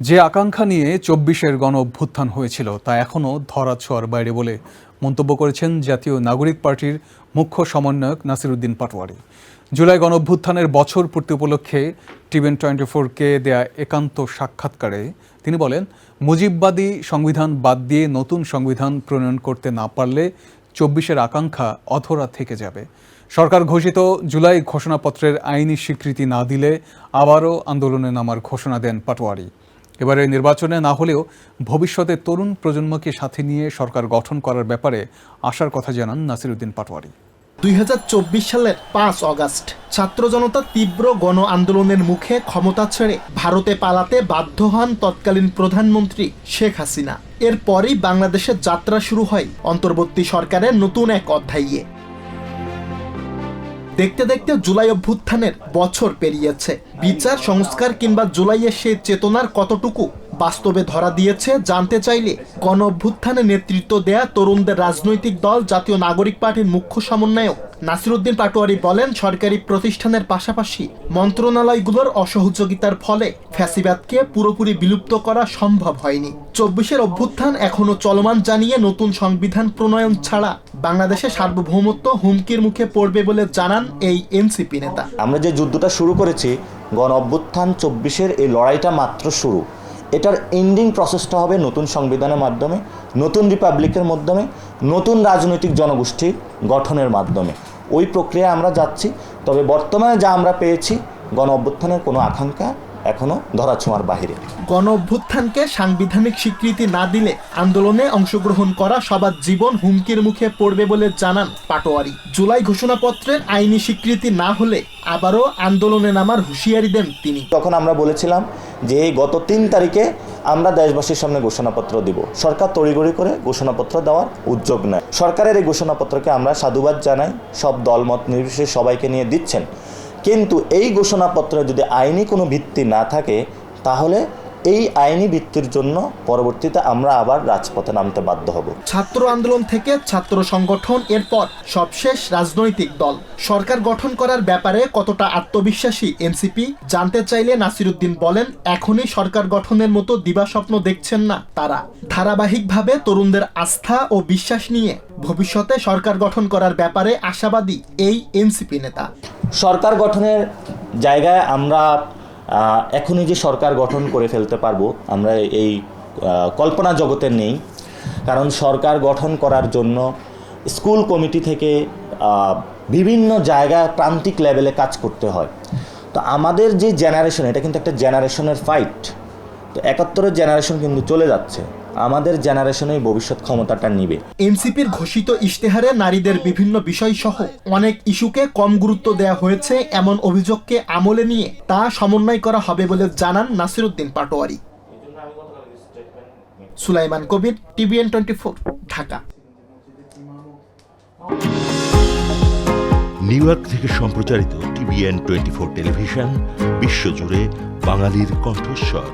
যে আকাঙ্ক্ষা নিয়ে চব্বিশের গণ অভ্যুত্থান হয়েছিল, তা এখনও ধরাছোঁয়ার বাইরে বলে মন্তব্য করেছেন জাতীয় নাগরিক পার্টির মুখ্য সমন্বয়ক নাসিরুদ্দিন পাটোয়ারি। জুলাই গণ অভ্যুত্থানের বছর পূর্তি উপলক্ষে টিভেন টোয়েন্টি ফোরকে দেয়া একান্ত সাক্ষাৎকারে তিনি বলেন, মুজিববাদী সংবিধান বাদ দিয়ে নতুন সংবিধান প্রণয়ন করতে না পারলে চব্বিশের আকাঙ্ক্ষা অধরা থেকে যাবে। সরকার ঘোষিত জুলাই ঘোষণাপত্রের আইনি স্বীকৃতি না দিলে আবারও আন্দোলনে নামার ঘোষণা দেন পাটোয়ারি। এবারে নির্বাচনে না হলেও ভবিষ্যতে তরুণ প্রজন্মকে সাথে নিয়ে সরকার গঠন করার ব্যাপারে আশার কথা জানান নাসিরুদ্দিন পাটোয়ারি। দুই সালের পাঁচ অগাস্ট, ছাত্র জনতা তীব্র গণ আন্দোলনের মুখে ক্ষমতা ছেড়ে ভারতে পালাতে বাধ্য হন তৎকালীন প্রধানমন্ত্রী শেখ হাসিনা। এরপরই বাংলাদেশের যাত্রা শুরু হয় অন্তর্বর্তী সরকারের নতুন এক অধ্যায়ে। দেখতে দেখতে জুলাই অভ্যুত্থানের বছর পেরিয়েছে। বিচার সংস্কার কিংবা জুলাইয়ের সেই চেতনার কতটুকু বাস্তবে ধরা দিয়েছে, জানতে চাইলে গণ অভ্যুত্থানে নেতৃত্ব দেয়া তরুণদের রাজনৈতিক দল, জাতীয় নাগরিক পার্টির মুখ্য সমন্বয়ক নাসিরুদ্দিন পাটোয়ারি বলেন, সরকারি প্রতিষ্ঠানের পাশাপাশি মন্ত্রণালয়গুলোর অসহযোগিতার ফলে ফ্যাসিবাদকে পুরোপুরি বিলুপ্ত করা সম্ভব হয়নি। চব্বিশের অভ্যুত্থান এখনও চলমান জানিয়ে নতুন সংবিধান প্রণয়ন ছাড়া বাংলাদেশের সার্বভৌমত্ব হুমকির মুখে পড়বে বলে জানান এই এনসিপি নেতা। আমরা যে যুদ্ধটা শুরু করেছি গণ অভ্যুত্থান চব্বিশের এই লড়াইটা মাত্র শুরু। এটার এন্ডিং প্রসেসটা হবে নতুন সংবিধানের মাধ্যমে, নতুন রিপাবলিকের মাধ্যমে, নতুন রাজনৈতিক জনগোষ্ঠী গঠনের মাধ্যমে। ওই প্রক্রিয়া আমরা যাচ্ছি, তবে বর্তমানে যা আমরা পেয়েছি গণ অভ্যুত্থানের কোনো আকাঙ্ক্ষা এখনও ধরাছোঁয়ার বাহিরে। গণ অভ্যুত্থানকে সাংবিধানিক স্বীকৃতি না দিলে আন্দোলনে অংশগ্রহণ করা সবার জীবন হুমকির মুখে পড়বে বলে জানান পাটোয়ারি। জুলাই ঘোষণাপত্রের আইনি স্বীকৃতি না হলে আবারও আন্দোলনে নামার হুঁশিয়ারি দেন তিনি। তখন আমরা বলেছিলাম যে এই গত তিন তারিখে আমরা দেশবাসীর সামনে ঘোষণাপত্র দিব। সরকার তড়িগড়ি করে ঘোষণাপত্র দেওয়ার উদ্যোগ নেয়। সরকারের এই ঘোষণাপত্রকে আমরা সাধুবাদ জানাই। সব দলমত নির্বিশেষে সবাইকে নিয়ে দিচ্ছেন। কিন্তু এই ঘোষণাপত্রে যদি আইনি কোনো ভিত্তি না থাকে তাহলে এই আইনি ভিত্তির জন্য পরবর্তীতে আমরা আবার রাজপথে নামতে বাধ্য হব। ছাত্র আন্দোলন থেকে ছাত্র সংগঠন এরপর সবশেষ রাজনৈতিক দল। সরকার গঠন করার ব্যাপারে কতটা আত্মবিশ্বাসী এনসিপি জানতে চাইলে নাসিরুদ্দিন বলেন এখনই সরকার গঠনের মতো দিবাস্বপ্ন দেখছেন না তারা। ধারাবাহিকভাবে তরুণদের আস্থা ও বিশ্বাস নিয়ে ভবিষ্যতে সরকার গঠন করার ব্যাপারে আশাবাদী এই এনসিপি নেতা। সরকার গঠনের জায়গায় আমরা এখনই যে সরকার গঠন করে ফেলতে পারব, আমরা এই কল্পনা জগতে নেই। কারণ সরকার গঠন করার জন্য স্কুল কমিটি থেকে বিভিন্ন জায়গায় প্রান্তিক লেভেলে কাজ করতে হয়। তো আমাদের যে জেনারেশন, এটা কিন্তু একটা জেনারেশনের ফাইট তো একাত্তরের জেনারেশন কিন্তু চলে যাচ্ছে। আমাদের জেনারেশনেই ভবিষ্যৎ ক্ষমতাটা নিবে। এনসিপির ঘোষিত ইশতেহারে নারীদের বিভিন্ন বিষয় সহ অনেক ইস্যুকে কম গুরুত্ব দেওয়া হয়েছে এমন অভিযোগকে আমলে নিয়ে তা সমন্বয় করা হবে বলে জানান Nasiruddin Patwari. Sulaiman Kabir TVN twenty four Dhaka. New York থেকে সম্প্রচারিত টিভিএন টোয়েন্টি ফোর টেলিভিশন বিশ্বজুড়ে বাঙালির কণ্ঠস্বর।